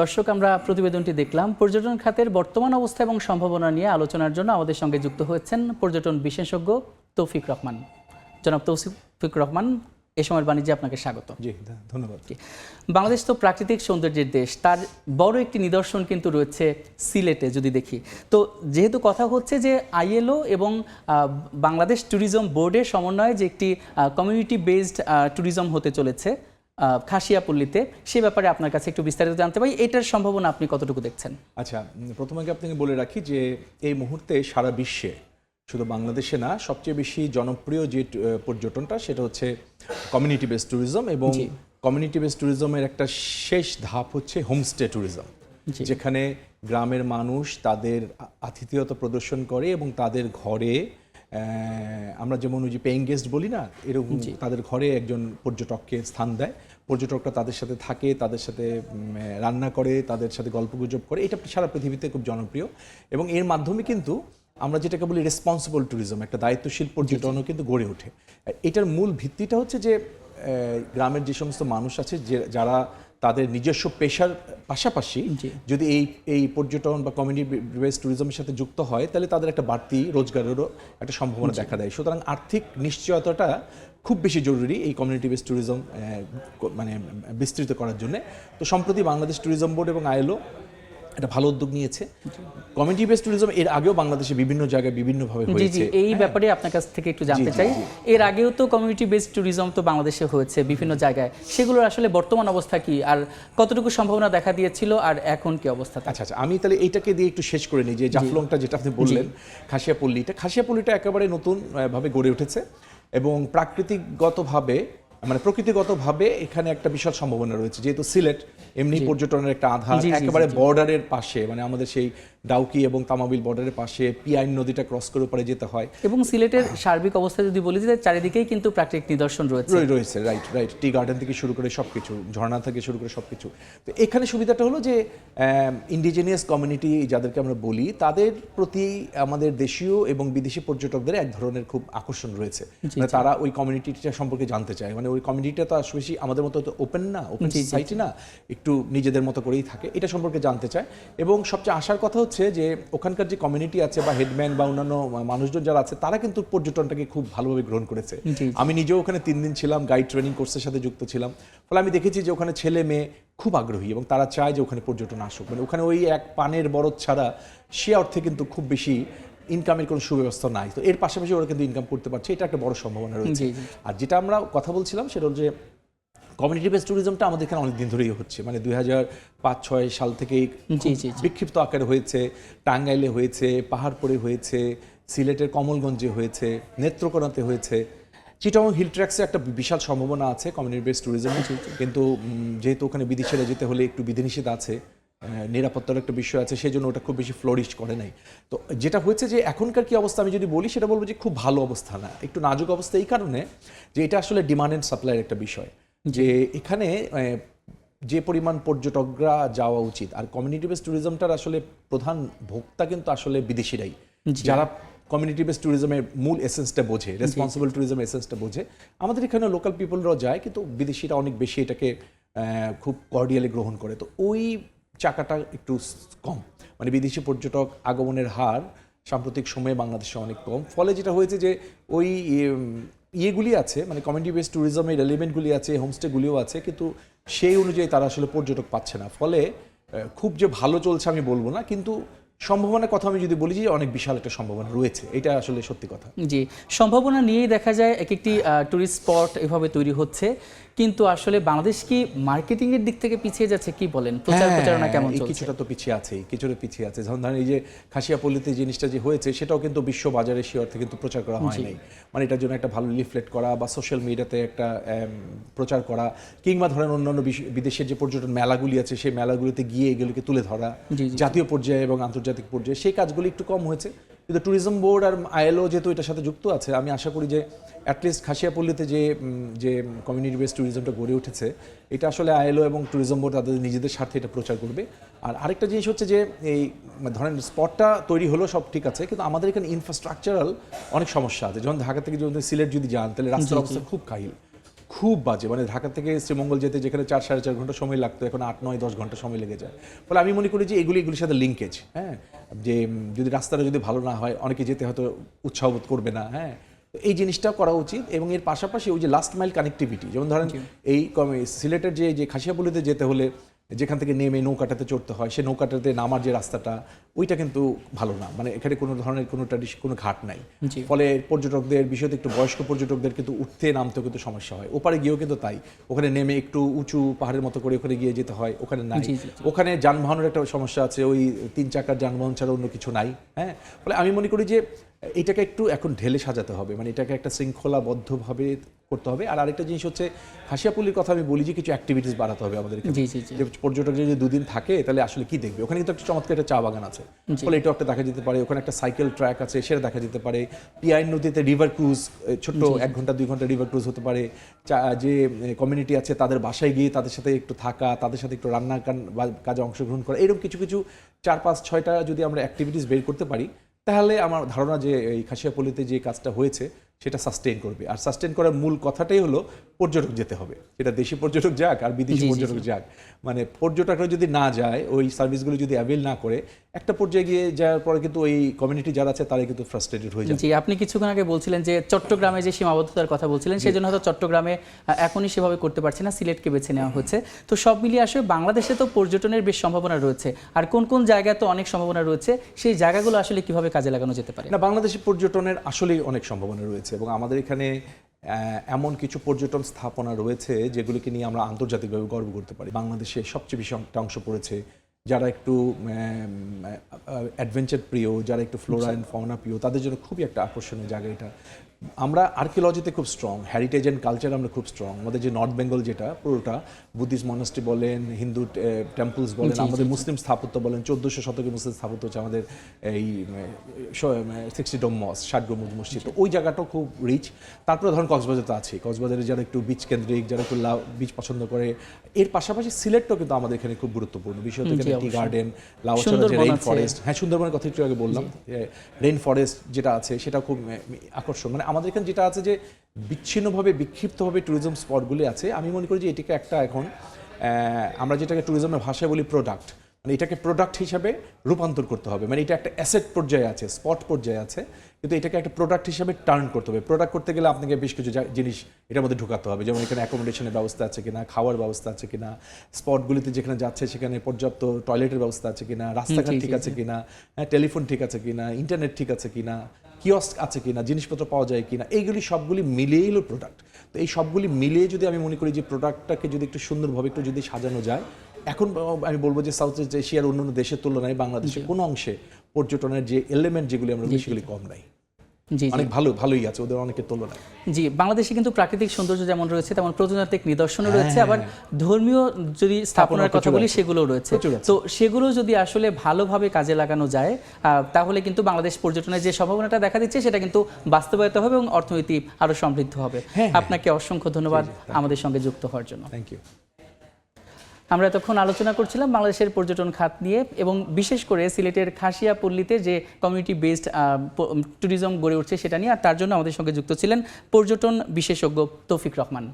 দর্শক আমরা প্রতিবেদনটি দেখলাম। পর্যটন খাতের বর্তমান অবস্থা এবং সম্ভাবনা নিয়ে আলোচনার জন্য আমাদের সঙ্গে যুক্ত হয়েছেন পর্যটন বিশেষজ্ঞ তৌফিক রহমান। জনাব তৌফিক রহমান এ সময়ের বাণিজ্যে আপনাকে স্বাগত। জি ধন্যবাদ। বাংলাদেশ তো প্রাকৃতিক সৌন্দর্যের দেশ তার বড় একটি নিদর্শন কিন্তু রয়েছে সিলেটে যদি দেখি। তো যেহেতু কথা হচ্ছে যে আইএলও এবং বাংলাদেশ ট্যুরিজম বোর্ডের সমন্বয়ে যে একটি কমিউনিটি বেসড ট্যুরিজম হতে চলেছে খাসিয়াপল্লীতে সে ব্যাপারে আপনার কাছে একটু বিস্তারিত জানতে পারি। এটার সম্ভাবনা আপনি কতটুকু দেখছেন? আচ্ছা প্রথমে আপনাকে বলে রাখি যে এই মুহূর্তে সারা বিশ্বে শুধু বাংলাদেশে না সবচেয়ে বেশি জনপ্রিয় যে পর্যটনটা সেটা হচ্ছে কমিউনিটি বেস ট্যুরিজম এবং কমিউনিটি বেস ট্যুরিজমের একটা শেষ ধাপ হচ্ছে হোমস্টে ট্যুরিজম যেখানে গ্রামের মানুষ তাদের আতিথেয়তা প্রদর্শন করে এবং তাদের ঘরে আমরা যেমন ওই যে পেইং গেস্ট বলি না এরকম তাদের ঘরে একজন পর্যটককে স্থান দেয়। পর্যটকরা তাদের সাথে থাকে তাদের সাথে রান্না করে তাদের সাথে গল্পগুজব করে। এটা সারা পৃথিবীতে খুব জনপ্রিয়। এবং এর মাধ্যমে কিন্তু আমরা যেটাকে বলি রেসপন্সিবল ট্যুরিজম একটা দায়িত্বশীল পর্যটনও কিন্তু গড়ে ওঠে। এটার মূল ভিত্তিটা হচ্ছে যে গ্রামের যে সমস্ত মানুষ আছে যে যারা তাদের নিজস্ব পেশার পাশাপাশি। যদি এই এই পর্যটন বা কমিউনিটি বেস ট্যুরিজমের সাথে যুক্ত হয় তাহলে তাদের একটা বাড়তি রোজগারেরও একটা সম্ভাবনা দেখা দেয়। সুতরাং আর্থিক নিশ্চয়তাটা খুব বেশি জরুরি এই কমিউনিটি বেস ট্যুরিজম মানে বিস্তৃত করার জন্য। তো সম্প্রতি বাংলাদেশ ট্যুরিজম বোর্ড এবং আইএলও একটা ভালো উদ্যোগ নিয়েছে। কমিউনিটি বেস ট্যুরিজম এর আগেও বাংলাদেশে বিভিন্ন জায়গায় বিভিন্নভাবে জি জি হয়েছে। এই ব্যাপারে আপনার কাছ থেকে একটু জানতে চাই। এর আগেও তো কমিউনিটি বেসড ট্যুরিজম তো বাংলাদেশে হয়েছে বিভিন্ন জায়গায়। সেগুলোর আসলে বর্তমান অবস্থা কি? আর কতটুকু সম্ভাবনা দেখা দিয়েছিল? আর এখন কি অবস্থা আচ্ছা আচ্ছা। আমি তাহলে এইটাকে দিয়ে একটু শেষ করে নিই যে জাফলংটা যেটা আপনি বললেন খাসিয়াপল্লীটা। খাসিয়াপল্লীটা একেবারে নতুন ভাবে গড়ে উঠেছে এবং প্রাকৃতিকগতভাবে মানে প্রকৃতিগতভাবে এখানে একটা বিশাল সম্ভাবনা রয়েছে যেহেতু সিলেট এমনি পর্যটনের একটা আধার একেবারে বর্ডারের পাশে মানে আমাদের সেই ডাউকি এবং তামাবিল বর্ডারের পাশে পিআইন নদীটা ক্রস করে পরে যেতে হয়। এবং সিলেটের সার্বিক অবস্থা যদি বলি যে চারিদিকেই কিন্তু প্রাকৃতিক নিদর্শন রয়েছে। রয়েছে রাইট রাইট টি গার্ডেন থেকে শুরু করে সব কিছু ঝর্ণা থেকে শুরু করে সব কিছু তো এখানে সুবিধাটা হলো যে ইন্ডিজিনিয়াস কমিউনিটি যাদেরকে আমরা বলি তাদের প্রতি আমাদের দেশীয় এবং বিদেশি পর্যটকদের এক ধরনের খুব আকর্ষণ রয়েছে। মানে তারা ওই কমিউনিটিটা সম্পর্কে জানতে চায়। মানে ওই কমিউনিটিটা তো আসলে আমাদের মতো ওপেন না ওপেন সোসাইটি না একটু নিজেদের মতো করেই থাকে এটা সম্পর্কে জানতে চায়। এবং সবচেয়ে আসার কথা হচ্ছে যে ওখানকার যে কমিউনিটি আছে বা হেডম্যান বা অন্যান্য মানুষজন যারা আছে তারা কিন্তু পর্যটনটাকে খুব ভালোভাবে গ্রহণ করেছে। আমি নিজেও ওখানে তিন দিন ছিলাম গাইড ট্রেনিং কোর্সের সাথে যুক্ত ছিলাম। ফলে আমি দেখেছি যে ওখানে ছেলে মেয়ে খুব আগ্রহী এবং তারা চায় যে ওখানে পর্যটন আসুক। মানে ওখানে ওই এক পানের বরফ ছাড়া সে অর্থে কিন্তু খুব বেশি ইনকামের কোনো সুব্যবস্থা নাই। তো এর পাশাপাশি ওরা কিন্তু ইনকাম করতে পারছে এটা একটা বড় সম্ভাবনা রয়েছে। আর যেটা আমরা কথা বলছিলাম সেটা হলো যে কমিউনিটি বেস ট্যুরিজমটা আমাদের এখানে অনেক দিন ধরেই হচ্ছে। মানে দুই হাজার পাঁচ ছয় সাল থেকেই জি। বিক্ষিপ্ত আকারে হয়েছে টাঙ্গাইলে হয়েছে পাহাড়পুরে হয়েছে সিলেটের কমলগঞ্জে হয়েছে নেত্রকোনাতে হয়েছে। চিটং হিল ট্র্যাক্সে একটা বিশাল সম্ভাবনা আছে কমিউনিটি বেস ট্যুরিজম। কিন্তু যেহেতু ওখানে বিদেশিরা যেতে হলে একটু বিধিনিষেধ আছে নিরাপত্তার একটা বিষয় আছে সেই জন্য ওটা খুব বেশি ফ্লোরিশ করে নাই। তো যেটা হয়েছে যে এখনকার কি অবস্থা আমি যদি বলি সেটা বলব যে খুব ভালো অবস্থা না। একটু নাজুক অবস্থা এই কারণে যে এটা আসলে ডিমান্ড অ্যান্ড সাপ্লাইয়ের একটা বিষয়। যে এখানে যে পরিমাণ পর্যটকরা যাওয়া উচিত আর কমিউনিটি বেস ট্যুরিজমটার আসলে প্রধান ভোক্তা কিন্তু আসলে বিদেশিরাই। যারা কমিউনিটি বেস ট্যুরিজমের মূল এসেন্সটা বোঝে রেসপন্সিবল ট্যুরিজম এসেন্সটা বোঝে আমাদের এখানে লোকাল পিপলরাও যায় কিন্তু বিদেশিরা অনেক বেশি এটাকে খুব কর্ডিয়ালি গ্রহণ করে। তো ওই চাকাটা একটু কম। মানে বিদেশি পর্যটক আগমনের হার সাম্প্রতিক সময়ে বাংলাদেশে অনেক কম। ফলে যেটা হয়েছে যে ওই উম, ইয়েগুলি আছে মানে কমিউনিটি বেস ট্যুরিজমের এলিমেন্টগুলি আছে হোমস্টেগুলিও আছে, কিন্তু সেই অনুযায়ী তারা আসলে পর্যটক পাচ্ছে না। ফলে খুব যে ভালো চলছে আমি বলব না, কিন্তু সম্ভাবনার কথা আমি যদি বলি যে অনেক বিশাল একটা সম্ভাবনা রয়েছে, এটা আসলে সত্যি কথা। জি, সম্ভাবনা নিয়েই দেখা যায় এক একটি ট্যুরিস্ট স্পট এভাবে তৈরি হচ্ছে। কিন্তু আসলে বাংলাদেশ কি মার্কেটিং এর দিক থেকে পিছিয়ে যাচ্ছে? কি বলেন? প্রচার হ্যাঁ, প্রচারণা কেমন চলছে? কিছুটা তো পিছিয়ে আছেই কিছুটা পিছিয়ে আছে। যেমন ধরেন এই যে খাসিয়াপল্লিতে জিনিসটা যে হয়েছে সেটাও কিন্তু বিশ্ব বাজারে সে অর্থে কিন্তু প্রচার করা হয় নাই। মানে এটার জন্য একটা ভালো লিফলেট করা বা সোশ্যাল মিডিয়াতে একটা প্রচার করা কিংবা ধরেন অন্যান্য বিদেশের যে পর্যটন মেলাগুলি আছে সেই মেলাগুলিতে গিয়ে এগুলিকে তুলে ধরা। জাতীয় পর্যায়ে এবং আন্তর্জাতিক পর্যায়ে সেই কাজগুলি একটু কম হয়েছে। কিন্তু ট্যুরিজম বোর্ড আর আইএলও যেহেতু এটার সাথে যুক্ত আছে আমি আশা করি যে অ্যাটলিস্ট খাসিয়াপল্লিতে যে যে কমিউনিটি বেস ট্যুরিজমটা গড়ে উঠেছে এটা আসলে আইএলও এবং ট্যুরিজম বোর্ড তাদের নিজেদের স্বার্থে এটা প্রচার করবে। আর আরেকটা জিনিস হচ্ছে যে এই মানে ধরেন স্পটটা তৈরি হলো সব ঠিক আছে কিন্তু আমাদের এখানে ইনফ্রাস্ট্রাকচারাল অনেক সমস্যা আছে। যেমন ঢাকা থেকে যদি সিলেট যদি যান তাহলে রাস্তার অবস্থা খুব কাহিল। খুব বাজে। মানে ঢাকা থেকে শ্রীমঙ্গল যেতে যেখানে চার সাড়ে চার ঘণ্টা সময় লাগতো এখন আট নয় দশ ঘণ্টা সময় লেগে যায়। ফলে আমি মনে করি যে এগুলি এগুলির সাথে লিঙ্কেজ হ্যাঁ? যে যদি রাস্তাটা যদি ভালো না হয় অনেকে যেতে হয়তো উৎসাহ বোধ করবে না হ্যাঁ? তো এই জিনিসটা করা উচিত এবং এর পাশাপাশি ওই যে লাস্ট মাইল কানেক্টিভিটি যেমন ধরেন এই সিলেটের যে যে খাসিয়াপুলিতে যেতে হলে যেখান থেকে নেমে নৌকাটাতে চড়তে হয় সে নৌকাটাতে নামার যে রাস্তাটা ওইটা কিন্তু ভালো না। মানে এখানে কোনো ধরনের কোনো ট্র্যাডিশন কোনো ঘাট নাই। ফলে পর্যটকদের বিষয়তে একটু বয়স্ক পর্যটকদের কিন্তু উঠতে নামতেও কিন্তু সমস্যা হয়। ওপারে গিয়েও কিন্তু তাই। ওখানে নেমে একটু উঁচু পাহাড়ের মতো করে ওখানে গিয়ে যেতে হয় ওখানে নাই। ওখানে যানবাহনের একটা সমস্যা আছে ওই তিন চাকার যানবাহন ছাড়া অন্য কিছু নাই হ্যাঁ? ফলে আমি মনে করি যে এটাকে একটু এখন ঢেলে সাজাতে হবে মানে এটাকে একটা শৃঙ্খলাবদ্ধভাবে করতে হবে। আর আরেকটা জিনিস হচ্ছে হাসিয়াপুলির কথা আমি বলি যে কিছু অ্যাক্টিভিটিস বাড়াতে হবে আমাদের যে পর্যটক যদি দুদিন থাকে তাহলে আসলে কি দেখবে? ওখানে কিন্তু একটা চমৎকার একটা চা বাগান আছে। ফলে এটাও একটা দেখা যেতে পারে। ওখানে একটা সাইকেল ট্র্যাক আছে সেটা দেখা যেতে পারে। পিআইন নদীতে রিভার ক্রুজ ছোট্ট এক ঘণ্টা দুই ঘণ্টা রিভার ক্রুজ হতে পারে। যে কমিউনিটি আছে তাদের বাসায় গিয়ে তাদের সাথে একটু থাকা তাদের সাথে একটু রান্না কাজে অংশগ্রহণ করা এরকম কিছু কিছু চার পাঁচ ছয়টা যদি আমরা অ্যাক্টিভিটিস বের করতে পারি তাহলে আমার ধারণা যে এই খাসিয়াপল্লিতে যে কাজটা হয়েছে সেটা সাস্টেইন করবে। আর সাস্টেইন করার মূল কথাটাই হলো পর্যটক যেতে হবে। সেটা দেশি পর্যটক যাক আর বিদেশি পর্যটক যাক। মানে পর্যটকরা যদি না যায় ওই সার্ভিসগুলো যদি অ্যাভেল না করে একটা পর্যায়ে গিয়ে যাওয়ার পরে কিন্তু ওই কমিউনিটি যারা আছে তারা কিন্তু ফ্রাস্ট্রেটেড হয়ে যায় জি আপনি কিছুক্ষণ আগে বলছিলেন যে চট্টগ্রামে যে সীমাবদ্ধতার কথা বলছিলেন সেই জন্য হয়তো চট্টগ্রামে এখনই সেভাবে করতে পারছে না সিলেটকে বেছে নেওয়া হচ্ছে। তো সব মিলিয়ে আসলে বাংলাদেশে তো পর্যটনের বেশ সম্ভাবনা রয়েছে। আর কোন কোন জায়গায় তো অনেক সম্ভাবনা রয়েছে সেই জায়গাগুলো আসলে কীভাবে কাজে লাগানো যেতে পারে? না বাংলাদেশে পর্যটনের আসলেই অনেক সম্ভাবনা রয়েছে। এবং আমাদের এখানে এমন কিছু পর্যটন স্থাপনা রয়েছে যেগুলিকে নিয়ে আমরা আন্তর্জাতিকভাবে গর্ব করতে পারি। বাংলাদেশে সবচেয়ে বেশি একটা অংশ পড়েছে যারা একটু অ্যাডভেঞ্চার প্রিয় যারা একটু ফ্লোরা অ্যান্ড ফাউনা প্রিয় তাদের জন্য খুবই একটা আকর্ষণীয় জায়গা এটা। আমরা আর্কিওলজিতে খুব স্ট্রং হ্যারিটেজ অ্যান্ড কালচার আমরা খুব স্ট্রং আমাদের যে নর্থ বেঙ্গল যেটা পুরোটা বুদ্ধিস্ট মনাস্ট্রি বলেন হিন্দু টেম্পলস বলেন আমাদের মুসলিম স্থাপত্য বলেন চোদ্দোশো শতকে মুসলিম স্থাপত্য হচ্ছে আমাদের এই সিক্সটি ডোম মস ষাট গম্বুজ মসজিদ। ওই জায়গাটাও খুব রিচ তারপরে ধরুন কক্সবাজার তো আছে কক্সবাজারে যারা একটু বিচ কেন্দ্রিক যারা একটু লাভ বিচ পছন্দ করে এর পাশাপাশি সিলেটটাও কিন্তু আমাদের এখানে খুব গুরুত্বপূর্ণ। বিষয় হুম, এখানে টি গার্ডেন লাউসার সুন্দরবন রেইন ফরেস্ট হ্যাঁ সুন্দরবনের কথা একটু আগে বললাম। রেইন ফরেস্ট যেটা আছে সেটা খুব আকর্ষণ। মানে আমাদের এখানে যেটা আছে যে বিচ্ছিন্নভাবে, বিক্ষিপ্তভাবে ট্যুরিজম স্পটগুলি আছে। আমি মনে করি যে এটিকে একটা এখন আমরা যেটাকে ট্যুরিজমের ভাষায় বলি প্রোডাক্ট মানে এটাকে প্রোডাক্ট হিসাবে রূপান্তর করতে হবে। মানে এটা একটা অ্যাসেট পর্যায়ে আছে স্পট পর্যায়ে আছে কিন্তু এটাকে একটা প্রোডাক্ট হিসাবে টার্ন করতে হবে। প্রোডাক্ট করতে গেলে আপনাকে বেশ কিছু জিনিস এটার মধ্যে ঢোকাতে হবে। যেমন এখানে অ্যাকোমোডেশনের ব্যবস্থা আছে কিনা খাওয়ার ব্যবস্থা আছে কিনা স্পটগুলিতে যেখানে যাচ্ছে সেখানে পর্যাপ্ত টয়লেটের ব্যবস্থা আছে কিনা রাস্তাঘাট ঠিক আছে কিনা হ্যাঁ টেলিফোন ঠিক আছে কিনা ইন্টারনেট ঠিক আছে কিনা কিয়স্ক আছে কিনা জিনিসপত্র পাওয়া যায় কিনা এইগুলি সবগুলি মিলিয়েই হলো প্রোডাক্ট তো এই সবগুলি মিলিয়ে যদি আমি মনে করি যে প্রোডাক্টটাকে যদি একটু সুন্দরভাবে একটু যদি সাজানো যায় এখন আমি বলব যে সাউথ ইস্ট এশিয়ার অন্যান্য দেশের তুলনায় বাংলাদেশের কোনো অংশে পর্যটনের যে এলিমেন্ট যেগুলি আমরা সেগুলি কম নাই। জি অনেক ভালো ভালোই আছে ওদের অনেকের তুলনায়। জি বাংলাদেশে কিন্তু প্রাকৃতিক সৌন্দর্য যেমন রয়েছে তেমন প্রত্নতাত্ত্বিক নিদর্শনও হ্যাঁ, রয়েছে আবার ধর্মীয় যদি স্থাপনার কথা বলি রয়েছে। তো সেগুলো যদি আসলে ভালোভাবে কাজে লাগানো যায় তাহলে কিন্তু বাংলাদেশ পর্যটনের যে সম্ভাবনাটা দেখা দিচ্ছে সেটা কিন্তু বাস্তবায়িত হবে এবং অর্থনীতি আরও সমৃদ্ধ হবে। হ্যাঁ, আপনাকে অসংখ্য ধন্যবাদ আমাদের সঙ্গে যুক্ত হওয়ার জন্য। থ্যাংক ইউ আমরা তখন আলোচনা করছিলাম বাংলাদেশের পর্যটন খাত নিয়ে এবং বিশেষ করে সিলেটের খাসিয়া পল্লীতে যে কমিউনিটি বেসড ট্যুরিজম গড়ে উঠছে সেটা নিয়ে, আর তার জন্য আমাদের সঙ্গে যুক্ত ছিলেন পর্যটন বিশেষজ্ঞ তৌফিক রহমান।